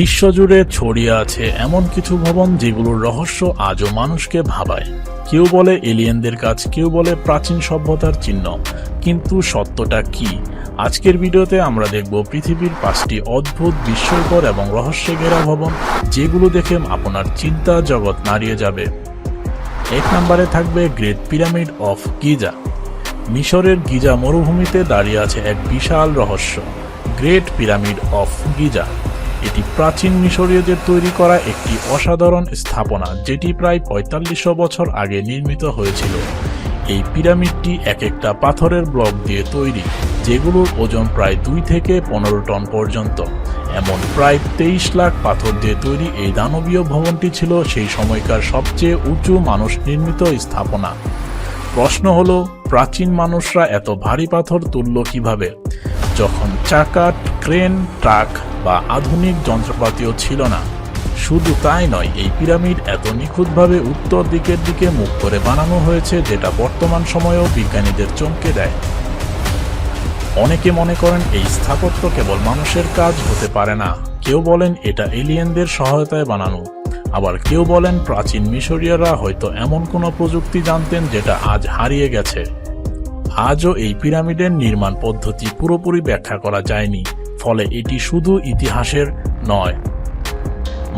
বিশ্বজুড়ে ছড়িয়ে আছে এমন কিছু ভবন যেগুলোর রহস্য আজও মানুষকে ভাবায়। কেউ বলে এলিয়েনদের কাজ, কেউ বলে প্রাচীন সভ্যতার চিহ্ন। কিন্তু সত্যটা কি? আজকের ভিডিওতে আমরা দেখব পৃথিবীর পাঁচটি অদ্ভুত, বিস্ময়কর এবং রহস্যে ঘেরা ভবন, যেগুলো দেখে আপনার চিন্তা জগৎ নাড়িয়ে যাবে। এক নম্বরে থাকবে গ্রেট পিরামিড অফ গিজা। মিশরের গিজা মরুভূমিতে দাঁড়িয়ে আছে এক বিশাল রহস্য, গ্রেট পিরামিড অফ গিজা। এটি প্রাচীন মিশরীয়দের তৈরি করা একটি অসাধারণ স্থাপনা, যেটি প্রায় পঁয়তাল্লিশশো বছর আগে নির্মিত হয়েছিল। এই পিরামিডটি এক একটা পাথরের ব্লক দিয়ে তৈরি, যেগুলোর ওজন প্রায় দুই থেকে পনেরো টন পর্যন্ত। এমন প্রায় তেইশ লাখ পাথর দিয়ে তৈরি এই দানবীয় ভবনটি ছিল সেই সময়কার সবচেয়ে উঁচু মানুষ নির্মিত স্থাপনা। প্রশ্ন হলো, প্রাচীন মানুষরা এত ভারী পাথর তুলল কীভাবে? যখন চাকা ক্রেন, ট্রাক বা আধুনিক যন্ত্রপাতিও ছিল না। শুধু তাই নয়, এই পিরামিড এত নিখুঁতভাবে উত্তর দিকের দিকে মুখ করে বানানো হয়েছে যেটা বর্তমান সময়েও বিজ্ঞানীদের চমকে দেয়। অনেকে মনে করেন এই স্থাপত্য কেবল মানুষের কাজ হতে পারে না। কেউ বলেন এটা এলিয়েনদের সহায়তায় বানানো। আবার কেউ বলেন প্রাচীন মিশরীয়রা হয়তো এমন কোনো প্রযুক্তি জানতেন যেটা আজ হারিয়ে গেছে। আজও এই পিরামিডের নির্মাণ পদ্ধতি পুরোপুরি ব্যাখ্যা করা যায়নি। ফলে এটি শুধু ইতিহাসের নয়,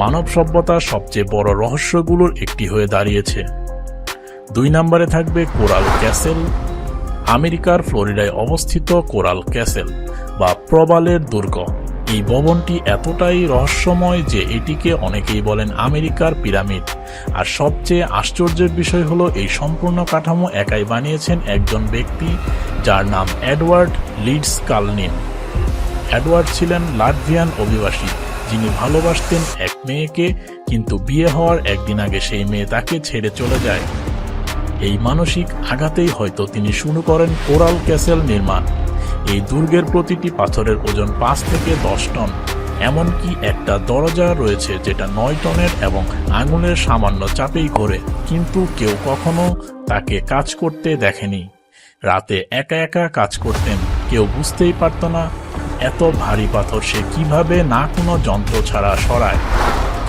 মানব সভ্যতার সবচেয়ে বড় রহস্যগুলোর একটি হয়ে দাঁড়িয়েছে। দুই নম্বরে থাকবে কোরাল ক্যাসেল, আমেরিকার ফ্লোরিডায় অবস্থিত কোরাল ক্যাসেল বা প্রবালের দুর্গ। এই ভবনটি এতটাই রহস্যময় যে এটিকে অনেকেই বলেন আমেরিকার পিরামিড। আর সবচেয়ে আশ্চর্যের বিষয় হলো এই সম্পূর্ণ কাঠামো একাই বানিয়েছেন একজন ব্যক্তি যার নাম এডওয়ার্ড লিডস কালনিন এডওয়ার্ড ছিলেন লাটভিয়ান অভিবাসী, যিনি ভালোবাসতেন এক মেয়েকে, কিন্তু বিয়ে হওয়ার একদিন আগে সেই মেয়ে তাকে ছেড়ে চলে যায়। এই মানসিক আঘাতেই হয়তো তিনি শুরু করেন কোরাল ক্যাসেল নির্মাণ। এই দুর্গের প্রতিটি পাথরের ওজন পাঁচ থেকে দশ টন, এমনকি একটা দরজা রয়েছে যেটা নয় টনের এবং আঙুলের সামান্য চাপেই ঘোরে, কিন্তু কেউ কখনো তাকে কাজ করতে দেখেনি। রাতে একা একা কাজ করতেন, কেউ বুঝতেই পারত না এত ভারী পাথর সে কীভাবে না কোনো যন্ত্র ছাড়া সরায়?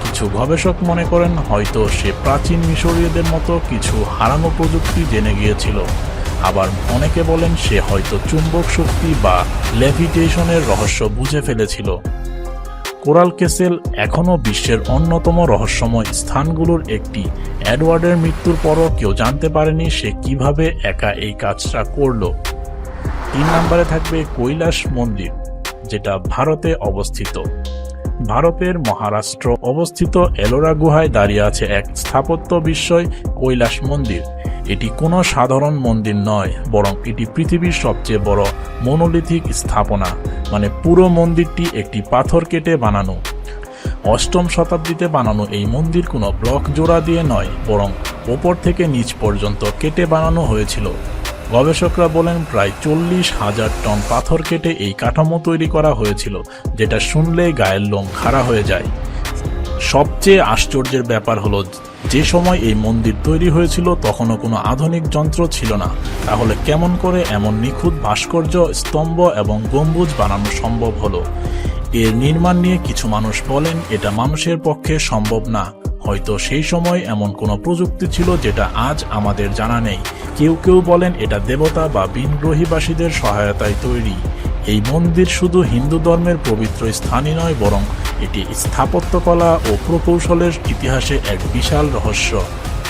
কিছু গবেষক মনে করেন হয়তো সে প্রাচীন মিশরীয়দের মতো কিছু হারানো প্রযুক্তি জেনে গিয়েছিল। আবার অনেকে বলেন সে হয়তো চুম্বক শক্তি বা লেভিটেশনের রহস্য বুঝে ফেলেছিল। কোরাল কেসেল এখনও বিশ্বের অন্যতম রহস্যময় স্থানগুলোর একটি। অ্যাডওয়ার্ডের মৃত্যুর পরও কেউ জানতে পারেনি সে কীভাবে একা এই কাজটা করল। তিন নম্বরে থাকবে কৈলাস মন্দির। যেটা ভারতে অবস্থিত। ভারতের মহারাষ্ট্র অবস্থিত এলোরা গুহায় দাঁড়িয়ে আছে এক স্থাপত্য বিস্ময় কৈলাস মন্দির। এটি কোনো সাধারণ মন্দির নয়, বরং এটি পৃথিবীর সবচেয়ে বড় মনোলিথিক স্থাপনা মানে পুরো মন্দিরটি একটি পাথর কেটে বানানো। অষ্টম শতাব্দীতে বানানো এই মন্দির কোনো ব্লক জোড়া দিয়ে নয়, বরং ওপর থেকে নিচ পর্যন্ত কেটে বানানো হয়েছিল। গবেষকরা বলেন প্রায় চল্লিশ হাজার টন পাথর কেটে এই কাঠামো তৈরি করা হয়েছিল, যেটা শুনলেই গায়ের লোম খাড়া হয়ে যায়। সবচেয়ে আশ্চর্যের ব্যাপার হলো, যে সময় এই মন্দির তৈরি হয়েছিল, তখনও কোনো আধুনিক যন্ত্র ছিল না। তাহলে কেমন করে এমন নিখুঁত ভাস্কর্য, স্তম্ভ এবং গম্বুজ বানানো সম্ভব হলো? এর নির্মাণ নিয়ে কিছু মানুষ বলেন, এটা মানুষের পক্ষে সম্ভব না। হয়তো সেই সময় এমন কোনো প্রযুক্তি ছিল যেটা আজ আমাদের জানা নেই। কেউ কেউ বলেন এটা দেবতা বা বিনগ্রহীবাসীদের সহায়তায় তৈরি। এই মন্দির শুধু হিন্দু ধর্মের পবিত্র স্থানই নয়, বরং এটি স্থাপত্যকলা ও প্রকৌশলের ইতিহাসে এক বিশাল রহস্য।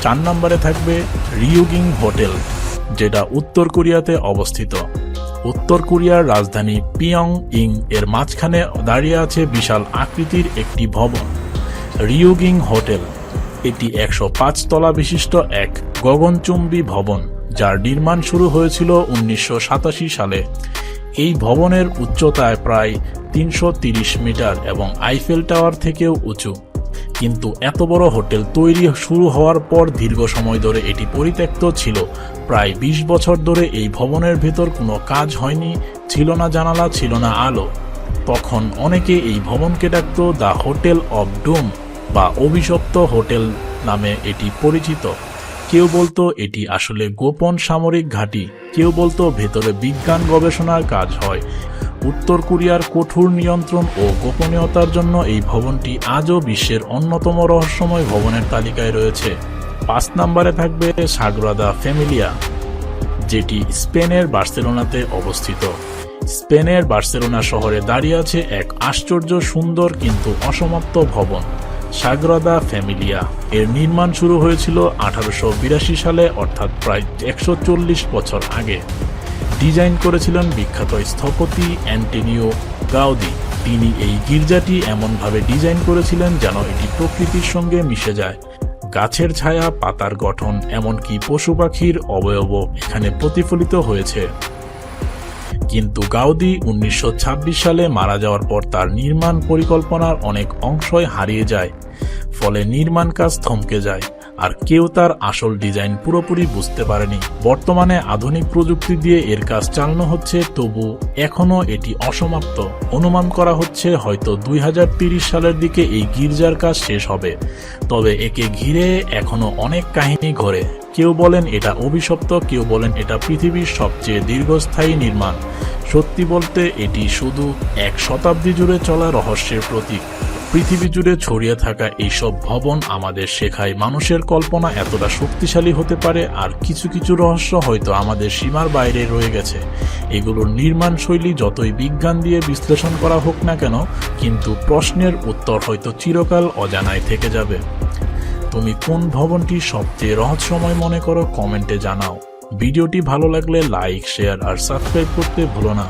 চার নম্বরে থাকবে রিউগিং হোটেল, যেটা উত্তর কোরিয়াতে অবস্থিত। উত্তর কোরিয়ার রাজধানী পিয়ং ইং এর মাঝখানে দাঁড়িয়ে আছে বিশাল আকৃতির একটি ভবন। Ryugyong hotel. এটি একশো পাঁচ তলা বিশিষ্ট এক গগনচুম্বী ভবন, যার নির্মাণ শুরু হয়েছিল উনিশশো সাতাশি সালে। এই ভবনের উচ্চতায় প্রায় তিনশো মিটার এবং আইফেল টাওয়ার থেকেও উঁচু। কিন্তু এত বড় হোটেল তৈরি শুরু হওয়ার পর দীর্ঘ সময় ধরে এটি পরিত্যক্ত ছিল। প্রায় ২০ বছর ধরে এই ভবনের ভেতর কোনো কাজ হয়নি, ছিল না জানালা, ছিল না আলো। তখন অনেকে এই ভবনকে ডাকত দ্য হোটেল অব ডুম। বা অভিশপ্ত হোটেল নামে এটি পরিচিত। কেউ বলতো এটি আসলে গোপন সামরিক ঘাঁটি, কেউ বলতো ভেতরে বিজ্ঞান গবেষণার কাজ হয়। উত্তর কোরিয়ার কঠোর নিয়ন্ত্রণ ও গোপনীয়তার জন্য এই ভবনটি আজও বিশ্বের অন্যতম রহস্যময় ভবনের তালিকায় রয়েছে। পাঁচ নম্বরে থাকবে সাগ্রাদা ফ্যামিলিয়া, যেটি স্পেনের বার্সেলোনাতে অবস্থিত। স্পেনের বার্সেলোনা শহরে দাঁড়িয়ে আছে এক আশ্চর্য সুন্দর কিন্তু অসমাপ্ত ভবন। Sagrada Familia. এর নির্মাণ শুরু হয়েছিল আঠারোশো বিরাশি সালে, অর্থাৎ প্রায় একশো চল্লিশ বছর আগে। ডিজাইন করেছিলেন বিখ্যাত স্থপতি অ্যান্টেনিও গাউদি। তিনি এই গির্জাটি এমনভাবে ডিজাইন করেছিলেন যেন এটি প্রকৃতির সঙ্গে মিশে যায়। গাছের ছায়া, পাতার গঠন, এমনকি পশু পাখির অবয়ব এখানে প্রতিফলিত হয়েছে। কিন্তু গাউদি উনিশশো ছাব্বিশ সালে মারা যাওয়ার পর তার নির্মাণ পরিকল্পনার অনেক অংশই হারিয়ে যায়। ফলে নির্মাণ কাজ থমকে যায়, আর কেউ তার আসল ডিজাইন পুরোপুরি বুঝতে পারেনি। বর্তমানে আধুনিক প্রযুক্তি দিয়ে এর কাজ চালানো হচ্ছে, তবু এখনও এটি অসমাপ্ত। অনুমান করা হচ্ছে হয়তো দুই সালের দিকে এই গির্জার কাজ শেষ হবে। তবে একে ঘিরে এখনও অনেক কাহিনী ঘরে। কেউ বলেন এটা অভিশপ্ত, কেউ বলেন এটা পৃথিবীর সবচেয়ে দীর্ঘস্থায়ী নির্মাণ। সত্যি বলতে, এটি শুধু এক শতাব্দী জুড়ে চলা রহস্যের প্রতীক। পৃথিবী জুড়ে ছড়িয়ে থাকা এইসব ভবন আমাদের শেখায় মানুষের কল্পনা এতটা শক্তিশালী হতে পারে, আর কিছু কিছু রহস্য হয়তো আমাদের সীমার বাইরে রয়ে গেছে। এগুলোর নির্মাণ শৈলী যতই বিজ্ঞান দিয়ে বিশ্লেষণ করা হোক না কেন, কিন্তু প্রশ্নের উত্তর হয়তো চিরকাল অজানায় থেকে যাবে। তুমি কোন ভবনটি সবচেয়ে রহস্যময় মনে করো কমেন্টে জানাও। ভিডিওটি ভালো লাগলে লাইক, শেয়ার আর সাবস্ক্রাইব করতে ভুলো না।